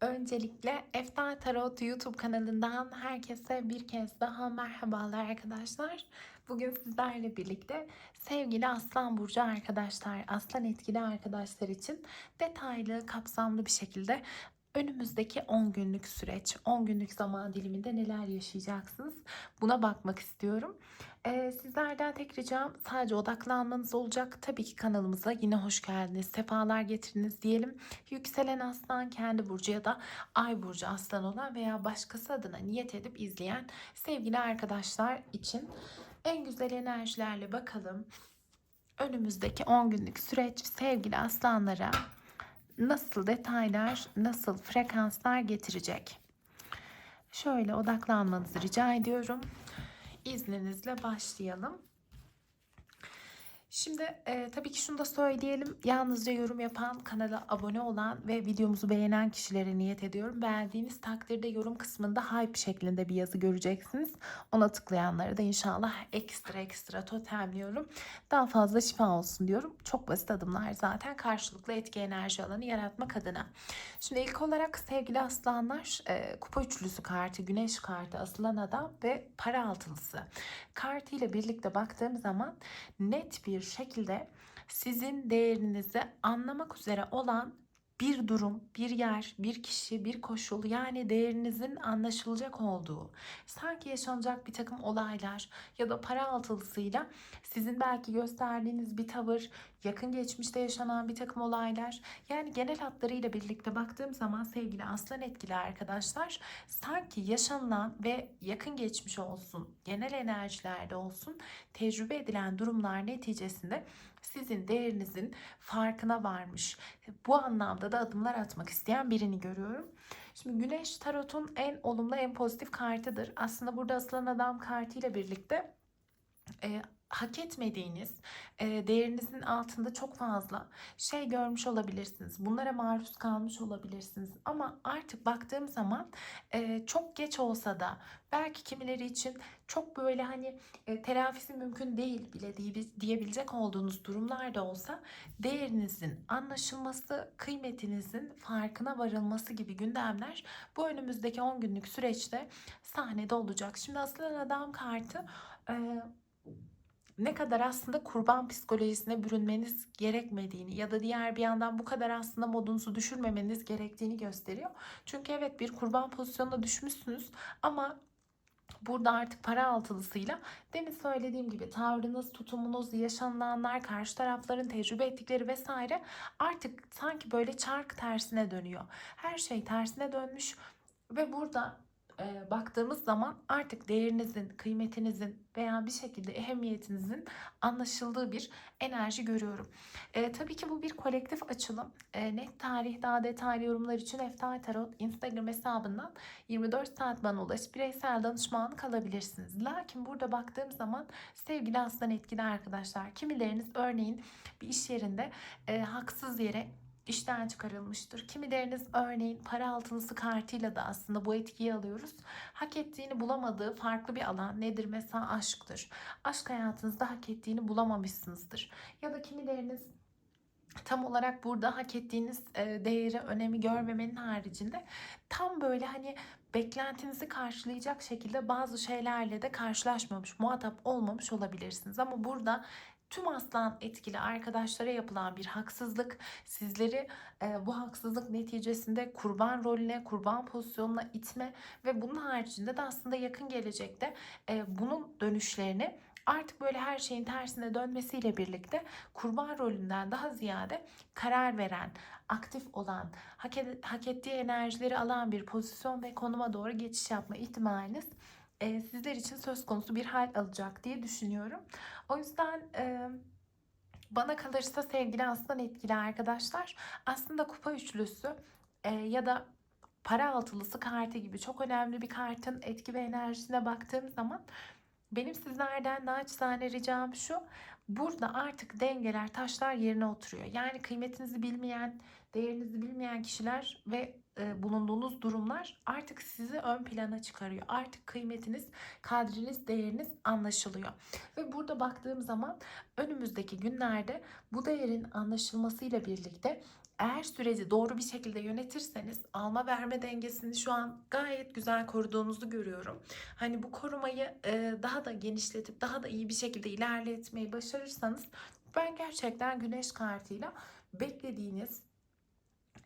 Öncelikle Eftal Tarot YouTube kanalından herkese bir kez daha merhabalar arkadaşlar. Bugün sizlerle birlikte sevgili Aslan Burcu arkadaşlar, Aslan etkili arkadaşlar için detaylı, kapsamlı bir şekilde önümüzdeki 10 günlük süreç, 10 günlük zaman diliminde neler yaşayacaksınız buna bakmak istiyorum. Ee, sizlerden tek ricam sadece odaklanmanız olacak. Tabii ki kanalımıza yine hoş geldiniz, sefalar getiriniz diyelim. Yükselen aslan kendi burcu ya da ay burcu aslan olan veya başkası adına niyet edip izleyen sevgili arkadaşlar için en güzel enerjilerle bakalım. Önümüzdeki 10 günlük süreç sevgili aslanlara nasıl detaylar, nasıl frekanslar getirecek? Şöyle odaklanmanızı rica ediyorum. İzninizle başlayalım. Şimdi e, tabii ki şunu da söyleyelim. Yalnızca yorum yapan, kanala abone olan ve videomuzu beğenen kişilere niyet ediyorum. Beğendiğiniz takdirde yorum kısmında hype şeklinde bir yazı göreceksiniz. Ona tıklayanları da inşallah ekstra ekstra totemliyorum. Daha fazla şifa olsun diyorum. Çok basit adımlar zaten karşılıklı etki enerji alanı yaratmak adına. Şimdi ilk olarak sevgili aslanlar e, kupa üçlüsü kartı, güneş kartı, asılan adam ve para altılısı kartı ile birlikte baktığım zaman net bir şekilde sizin değerinizi anlamak üzere olan bir durum, bir yer, bir kişi, bir koşul yani değerinizin anlaşılacak olduğu, sanki yaşanacak bir takım olaylar ya da para altılısıyla sizin belki gösterdiğiniz bir tavır, yakın geçmişte yaşanan bir takım olaylar yani genel hatlarıyla birlikte baktığım zaman sevgili aslan etkili arkadaşlar sanki yaşanılan ve yakın geçmiş olsun, genel enerjilerde olsun tecrübe edilen durumlar neticesinde sizin değerinizin farkına varmış. Bu anlamda da adımlar atmak isteyen birini görüyorum. Şimdi Güneş Tarot'un en olumlu, en pozitif kartıdır. Aslında burada asılan adam kartıyla birlikte e, hak etmediğiniz, e, değerinizin altında çok fazla şey görmüş olabilirsiniz. Bunlara maruz kalmış olabilirsiniz. Ama artık baktığım zaman e, çok geç olsa da belki kimileri için çok böyle hani e, telafisi mümkün değil bile diyebilecek olduğunuz durumlar da olsa değerinizin anlaşılması, kıymetinizin farkına varılması gibi gündemler bu önümüzdeki 10 günlük süreçte sahnede olacak. Şimdi aslında adam kartı e, ne kadar aslında kurban psikolojisine bürünmeniz gerekmediğini ya da diğer bir yandan bu kadar aslında modunuzu düşürmemeniz gerektiğini gösteriyor. Çünkü evet bir kurban pozisyonuna düşmüşsünüz ama Burada artık para altılısıyla demin söylediğim gibi tavrınız, tutumunuz, yaşanılanlar, karşı tarafların tecrübe ettikleri vesaire artık sanki böyle çark tersine dönüyor. Her şey tersine dönmüş ve burada e, baktığımız zaman artık değerinizin, kıymetinizin veya bir şekilde ehemmiyetinizin anlaşıldığı bir enerji görüyorum. E, tabii ki bu bir kolektif açılım. E, net tarih daha detaylı yorumlar için Eftal Tarot Instagram hesabından 24 saat bana ulaş bireysel danışmanlık alabilirsiniz. Lakin burada baktığım zaman sevgili aslan etkili arkadaşlar kimileriniz örneğin bir iş yerinde e, haksız yere işten çıkarılmıştır. Kimileriniz örneğin para altınısı kartıyla da aslında bu etkiyi alıyoruz. Hak ettiğini bulamadığı farklı bir alan nedir? Mesela aşktır. Aşk hayatınızda hak ettiğini bulamamışsınızdır. Ya da kimileriniz tam olarak burada hak ettiğiniz değeri, önemi görmemenin haricinde tam böyle hani beklentinizi karşılayacak şekilde bazı şeylerle de karşılaşmamış, muhatap olmamış olabilirsiniz. Ama burada tüm aslan etkili arkadaşlara yapılan bir haksızlık. Sizleri e, bu haksızlık neticesinde kurban rolüne, kurban pozisyonuna itme ve bunun haricinde de aslında yakın gelecekte e, bunun dönüşlerini artık böyle her şeyin tersine dönmesiyle birlikte kurban rolünden daha ziyade karar veren, aktif olan, hak, ed- hak ettiği enerjileri alan bir pozisyon ve konuma doğru geçiş yapma ihtimaliniz e, sizler için söz konusu bir hal alacak diye düşünüyorum. O yüzden e, bana kalırsa sevgili aslan etkili arkadaşlar aslında kupa üçlüsü e, ya da para altılısı kartı gibi çok önemli bir kartın etki ve enerjisine baktığım zaman benim sizlerden naçizane ricam şu. Burada artık dengeler, taşlar yerine oturuyor. Yani kıymetinizi bilmeyen, değerinizi bilmeyen kişiler ve e, bulunduğunuz durumlar artık sizi ön plana çıkarıyor. Artık kıymetiniz, kadriniz, değeriniz anlaşılıyor. Ve burada baktığım zaman önümüzdeki günlerde bu değerin anlaşılmasıyla birlikte eğer süreci doğru bir şekilde yönetirseniz alma verme dengesini şu an gayet güzel koruduğunuzu görüyorum. Hani bu korumayı e, daha da genişletip daha da iyi bir şekilde ilerletmeyi başarırsanız ben gerçekten güneş kartıyla beklediğiniz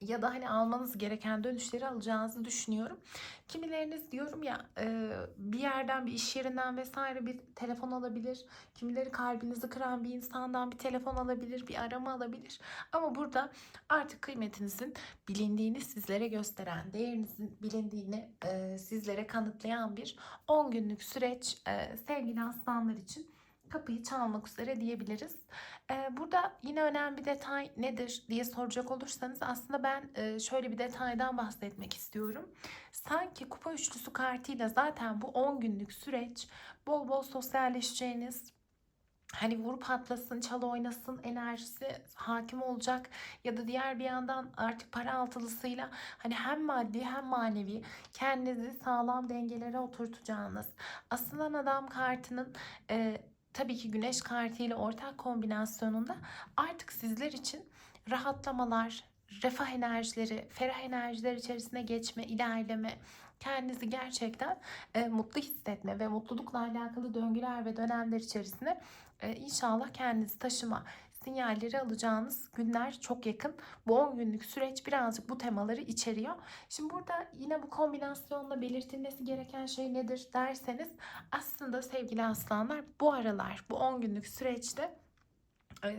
ya da hani almanız gereken dönüşleri alacağınızı düşünüyorum. Kimileriniz diyorum ya e, bir yerden bir iş yerinden vesaire bir telefon alabilir. Kimileri kalbinizi kıran bir insandan bir telefon alabilir, bir arama alabilir. Ama burada artık kıymetinizin bilindiğini sizlere gösteren, değerinizin bilindiğini e, sizlere kanıtlayan bir 10 günlük süreç e, sevgili aslanlar için kapıyı çalmak üzere diyebiliriz. Ee, burada yine önemli bir detay nedir diye soracak olursanız aslında ben e, şöyle bir detaydan bahsetmek istiyorum. Sanki kupa üçlüsü kartıyla zaten bu 10 günlük süreç bol bol sosyalleşeceğiniz, hani vurup patlasın, çal oynasın enerjisi hakim olacak ya da diğer bir yandan artık para altılısıyla hani hem maddi hem manevi kendinizi sağlam dengelere oturtacağınız. Asılan adam kartının e, tabii ki güneş kartıyla ortak kombinasyonunda artık sizler için rahatlamalar, refah enerjileri, ferah enerjiler içerisine geçme, ilerleme, kendinizi gerçekten e, mutlu hissetme ve mutlulukla alakalı döngüler ve dönemler içerisine e, inşallah kendinizi taşıma sinyalleri alacağınız günler çok yakın. Bu 10 günlük süreç birazcık bu temaları içeriyor. Şimdi burada yine bu kombinasyonla belirtilmesi gereken şey nedir derseniz aslında sevgili aslanlar bu aralar bu 10 günlük süreçte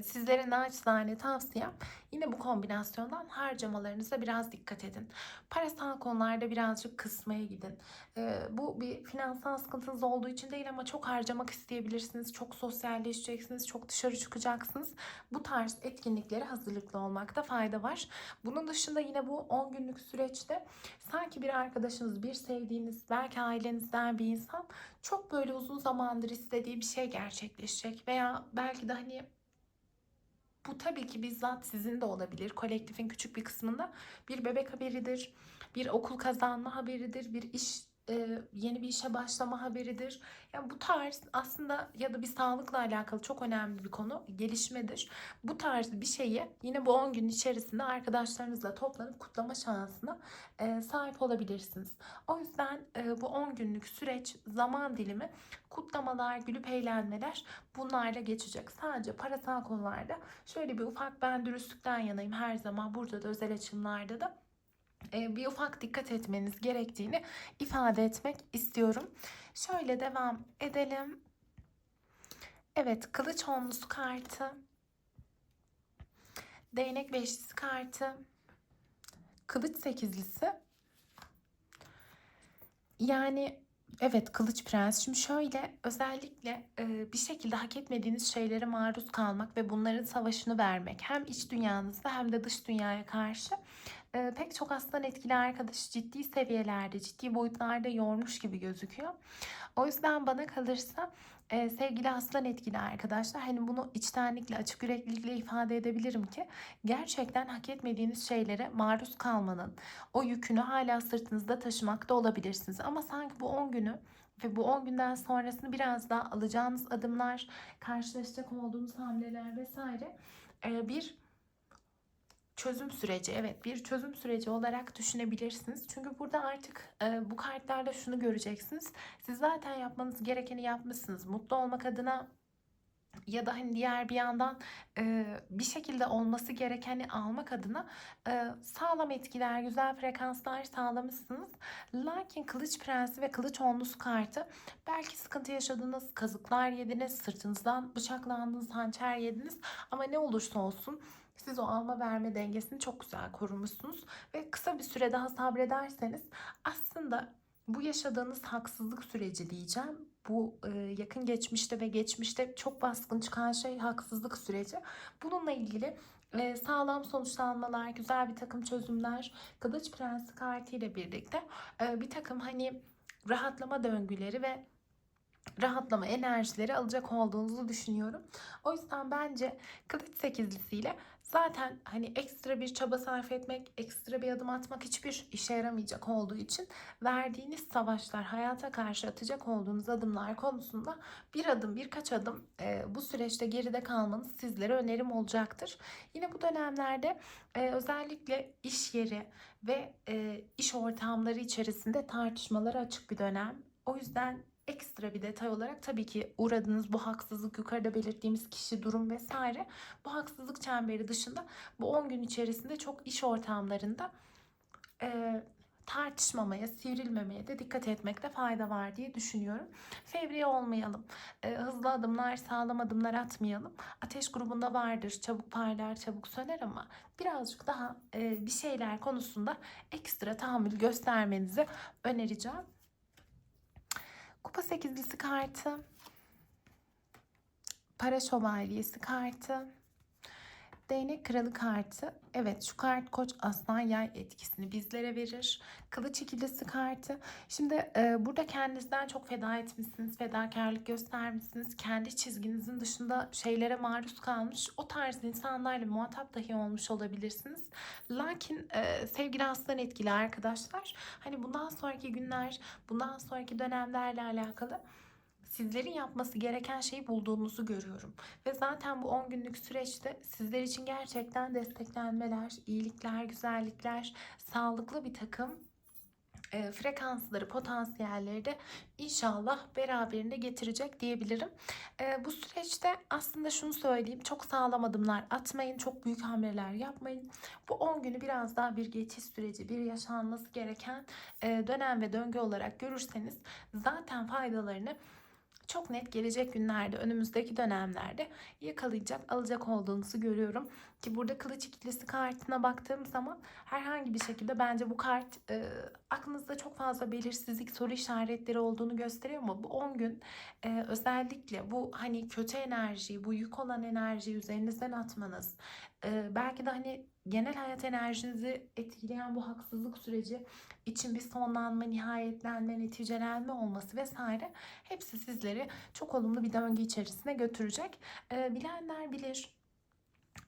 sizlere naçizane tavsiyem yine bu kombinasyondan harcamalarınıza biraz dikkat edin. Parasal konularda birazcık kısmaya gidin. Ee, bu bir finansal sıkıntınız olduğu için değil ama çok harcamak isteyebilirsiniz. Çok sosyalleşeceksiniz, çok dışarı çıkacaksınız. Bu tarz etkinliklere hazırlıklı olmakta fayda var. Bunun dışında yine bu 10 günlük süreçte sanki bir arkadaşınız, bir sevdiğiniz, belki ailenizden bir insan çok böyle uzun zamandır istediği bir şey gerçekleşecek veya belki de hani bu tabii ki bizzat sizin de olabilir. Kolektifin küçük bir kısmında bir bebek haberidir, bir okul kazanma haberidir, bir iş e, yeni bir işe başlama haberidir. Yani bu tarz aslında ya da bir sağlıkla alakalı çok önemli bir konu gelişmedir. Bu tarz bir şeyi yine bu 10 gün içerisinde arkadaşlarınızla toplanıp kutlama şansına e, sahip olabilirsiniz. O yüzden e, bu 10 günlük süreç zaman dilimi kutlamalar, gülüp eğlenmeler bunlarla geçecek. Sadece parasal konularda şöyle bir ufak ben dürüstlükten yanayım her zaman burada da özel açımlarda da bir ufak dikkat etmeniz gerektiğini ifade etmek istiyorum. Şöyle devam edelim. Evet, kılıç onlusu kartı. Değnek beşlisi kartı. Kılıç sekizlisi. Yani evet kılıç prens. Şimdi şöyle özellikle e, bir şekilde hak etmediğiniz şeylere maruz kalmak ve bunların savaşını vermek. Hem iç dünyanızda hem de dış dünyaya karşı e, pek çok aslan etkili arkadaşı ciddi seviyelerde, ciddi boyutlarda yormuş gibi gözüküyor. O yüzden bana kalırsa e, sevgili aslan etkili arkadaşlar hani bunu içtenlikle, açık yüreklilikle ifade edebilirim ki gerçekten hak etmediğiniz şeylere maruz kalmanın o yükünü hala sırtınızda taşımakta olabilirsiniz. Ama sanki bu 10 günü ve bu 10 günden sonrasını biraz daha alacağınız adımlar, karşılaşacak olduğunuz hamleler vesaire bir çözüm süreci evet bir çözüm süreci olarak düşünebilirsiniz. Çünkü burada artık e, bu kartlarda şunu göreceksiniz. Siz zaten yapmanız gerekeni yapmışsınız. Mutlu olmak adına ya da hani diğer bir yandan e, bir şekilde olması gerekeni almak adına e, sağlam etkiler, güzel frekanslar sağlamışsınız. Lakin Kılıç Prensi ve Kılıç Onlusu kartı belki sıkıntı yaşadınız, kazıklar yediniz, sırtınızdan bıçaklandınız, hançer yediniz ama ne olursa olsun siz o alma verme dengesini çok güzel korumuşsunuz ve kısa bir süre daha sabrederseniz aslında bu yaşadığınız haksızlık süreci diyeceğim. Bu e, yakın geçmişte ve geçmişte çok baskın çıkan şey haksızlık süreci. Bununla ilgili e, sağlam sonuçlanmalar, güzel bir takım çözümler, Kılıç Prensi kartı ile birlikte e, bir takım hani rahatlama döngüleri ve rahatlama enerjileri alacak olduğunuzu düşünüyorum. O yüzden bence kılıç sekizlisiyle zaten hani ekstra bir çaba sarf etmek, ekstra bir adım atmak hiçbir işe yaramayacak olduğu için verdiğiniz savaşlar, hayata karşı atacak olduğunuz adımlar konusunda bir adım, birkaç adım e, bu süreçte geride kalmanız sizlere önerim olacaktır. Yine bu dönemlerde e, özellikle iş yeri ve e, iş ortamları içerisinde tartışmalara açık bir dönem. O yüzden ekstra bir detay olarak tabii ki uğradığınız bu haksızlık, yukarıda belirttiğimiz kişi, durum vesaire bu haksızlık çemberi dışında bu 10 gün içerisinde çok iş ortamlarında e, tartışmamaya, sivrilmemeye de dikkat etmekte fayda var diye düşünüyorum. Fevri olmayalım. E, hızlı adımlar, sağlam adımlar atmayalım. Ateş grubunda vardır. Çabuk parlar, çabuk söner ama birazcık daha e, bir şeyler konusunda ekstra tahammül göstermenizi önereceğim. Kupa sekizlisi kartı. Para şövalyesi kartı. Değnek kralı kartı. Evet şu kart koç aslan yay etkisini bizlere verir. Kılıç ikilisi kartı. Şimdi e, burada kendinizden çok feda etmişsiniz. Fedakarlık göstermişsiniz. Kendi çizginizin dışında şeylere maruz kalmış. O tarz insanlarla muhatap dahi olmuş olabilirsiniz. Lakin e, sevgili aslan etkili arkadaşlar. Hani bundan sonraki günler, bundan sonraki dönemlerle alakalı sizlerin yapması gereken şeyi bulduğunuzu görüyorum. Ve zaten bu 10 günlük süreçte sizler için gerçekten desteklenmeler, iyilikler, güzellikler, sağlıklı bir takım e, frekansları, potansiyelleri de inşallah beraberinde getirecek diyebilirim. E, bu süreçte aslında şunu söyleyeyim. Çok sağlam adımlar atmayın. Çok büyük hamleler yapmayın. Bu 10 günü biraz daha bir geçiş süreci, bir yaşanması gereken e, dönem ve döngü olarak görürseniz zaten faydalarını çok net gelecek günlerde, önümüzdeki dönemlerde yakalayacak, alacak olduğunuzu görüyorum. Ki burada kılıç ikilisi kartına baktığım zaman herhangi bir şekilde bence bu kart e, aklınızda çok fazla belirsizlik, soru işaretleri olduğunu gösteriyor ama bu 10 gün e, özellikle bu hani kötü enerjiyi, bu yük olan enerjiyi üzerinizden atmanız, e, belki de hani genel hayat enerjinizi etkileyen bu haksızlık süreci için bir sonlanma, nihayetlenme, neticelenme olması vesaire hepsi sizleri çok olumlu bir döngü içerisine götürecek. E, bilenler bilir.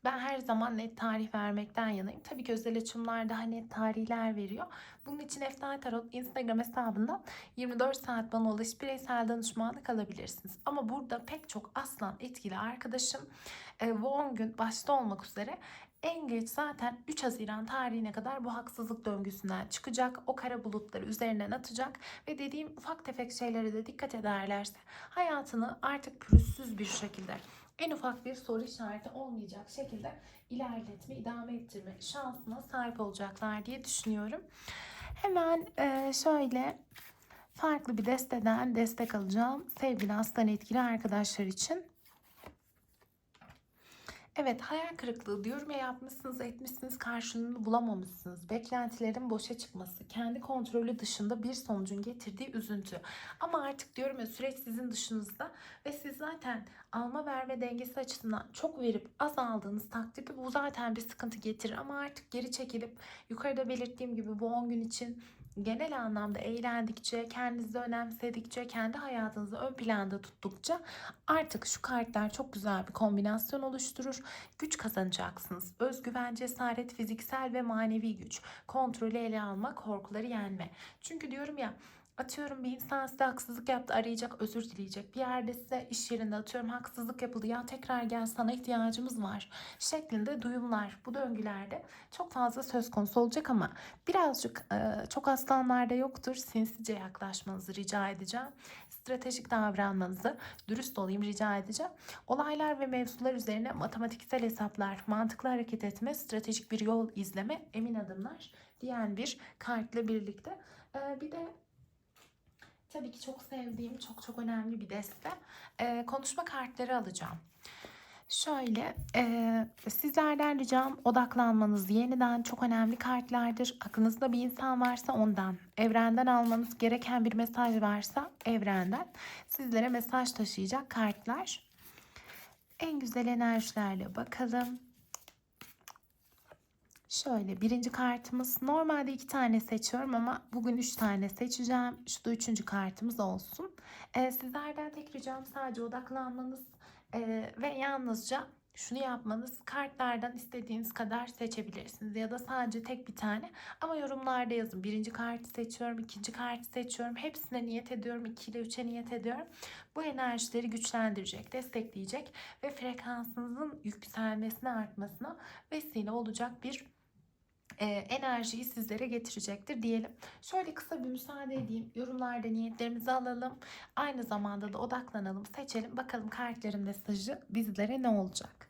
Ben her zaman net tarih vermekten yanayım. Tabii ki özel açımlar daha net tarihler veriyor. Bunun için Efsane Tarot Instagram hesabından 24 saat bana ulaşıp bireysel danışmanlık alabilirsiniz. Ama burada pek çok aslan etkili arkadaşım e, bu 10 gün başta olmak üzere en geç zaten 3 Haziran tarihine kadar bu haksızlık döngüsünden çıkacak. O kara bulutları üzerinden atacak ve dediğim ufak tefek şeylere de dikkat ederlerse hayatını artık pürüzsüz bir şekilde en ufak bir soru işareti olmayacak şekilde ilerletme, idame ettirme şansına sahip olacaklar diye düşünüyorum. Hemen e, şöyle farklı bir desteden destek alacağım sevgili aslan etkili arkadaşlar için. Evet hayal kırıklığı diyorum ya yapmışsınız etmişsiniz karşılığını bulamamışsınız. Beklentilerin boşa çıkması, kendi kontrolü dışında bir sonucun getirdiği üzüntü. Ama artık diyorum ya süreç sizin dışınızda ve siz zaten alma verme dengesi açısından çok verip az aldığınız takdirde bu zaten bir sıkıntı getirir. Ama artık geri çekilip yukarıda belirttiğim gibi bu 10 gün için genel anlamda eğlendikçe, kendinizi önemsedikçe, kendi hayatınızı ön planda tuttukça artık şu kartlar çok güzel bir kombinasyon oluşturur. Güç kazanacaksınız. Özgüven, cesaret, fiziksel ve manevi güç. Kontrolü ele alma, korkuları yenme. Çünkü diyorum ya Atıyorum bir insan size haksızlık yaptı arayacak özür dileyecek. Bir yerde size iş yerinde atıyorum haksızlık yapıldı ya tekrar gel sana ihtiyacımız var şeklinde duyumlar bu döngülerde çok fazla söz konusu olacak ama birazcık e, çok aslanlarda yoktur. Sinsice yaklaşmanızı rica edeceğim. Stratejik davranmanızı dürüst olayım rica edeceğim. Olaylar ve mevzular üzerine matematiksel hesaplar, mantıklı hareket etme, stratejik bir yol izleme, emin adımlar diyen bir kartla birlikte. E, bir de Tabii ki çok sevdiğim, çok çok önemli bir deste. Ee, konuşma kartları alacağım. Şöyle e, sizlerden ricam odaklanmanız yeniden çok önemli kartlardır. Aklınızda bir insan varsa ondan, evrenden almanız gereken bir mesaj varsa evrenden sizlere mesaj taşıyacak kartlar. En güzel enerjilerle bakalım. Şöyle birinci kartımız normalde iki tane seçiyorum ama bugün üç tane seçeceğim. Şu da üçüncü kartımız olsun. Ee, sizlerden tek ricam sadece odaklanmanız e, ve yalnızca şunu yapmanız. Kartlardan istediğiniz kadar seçebilirsiniz ya da sadece tek bir tane. Ama yorumlarda yazın. Birinci kartı seçiyorum ikinci kartı seçiyorum. Hepsine niyet ediyorum 2 ile 3'e niyet ediyorum. Bu enerjileri güçlendirecek destekleyecek ve frekansınızın yükselmesine artmasına vesile olacak bir e, enerjiyi sizlere getirecektir diyelim. Şöyle kısa bir müsaade edeyim. Yorumlarda niyetlerimizi alalım. Aynı zamanda da odaklanalım, seçelim. Bakalım kartların mesajı bizlere ne olacak?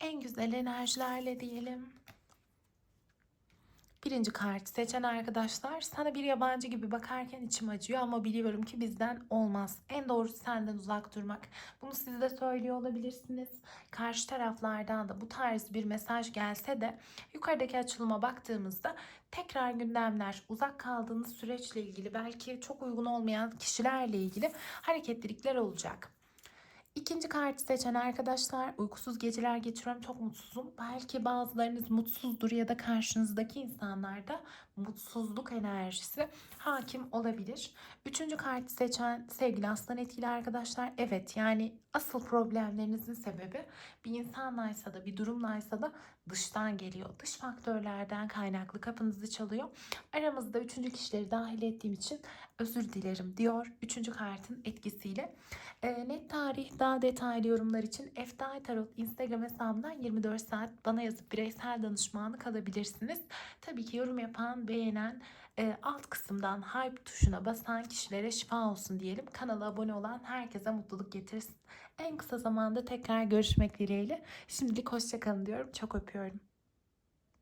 En güzel enerjilerle diyelim. Birinci kartı seçen arkadaşlar sana bir yabancı gibi bakarken içim acıyor ama biliyorum ki bizden olmaz. En doğrusu senden uzak durmak. Bunu siz de söylüyor olabilirsiniz. Karşı taraflardan da bu tarz bir mesaj gelse de yukarıdaki açılıma baktığımızda tekrar gündemler, uzak kaldığınız süreçle ilgili belki çok uygun olmayan kişilerle ilgili hareketlilikler olacak. İkinci kartı seçen arkadaşlar uykusuz geceler geçiriyorum çok mutsuzum. Belki bazılarınız mutsuzdur ya da karşınızdaki insanlarda mutsuzluk enerjisi hakim olabilir. Üçüncü kartı seçen sevgili aslan etkili arkadaşlar evet yani asıl problemlerinizin sebebi bir insanlaysa da bir durumlaysa da dıştan geliyor. Dış faktörlerden kaynaklı kapınızı çalıyor. Aramızda üçüncü kişileri dahil ettiğim için özür dilerim diyor. Üçüncü kartın etkisiyle. E, net tarih daha detaylı yorumlar için Eftal Tarot Instagram hesabından 24 saat bana yazıp bireysel danışmanlık alabilirsiniz. Tabii ki yorum yapan, beğenen, e, alt kısımdan hype tuşuna basan kişilere şifa olsun diyelim. Kanala abone olan herkese mutluluk getirsin. En kısa zamanda tekrar görüşmek dileğiyle. Şimdilik hoşçakalın diyorum. Çok öpüyorum.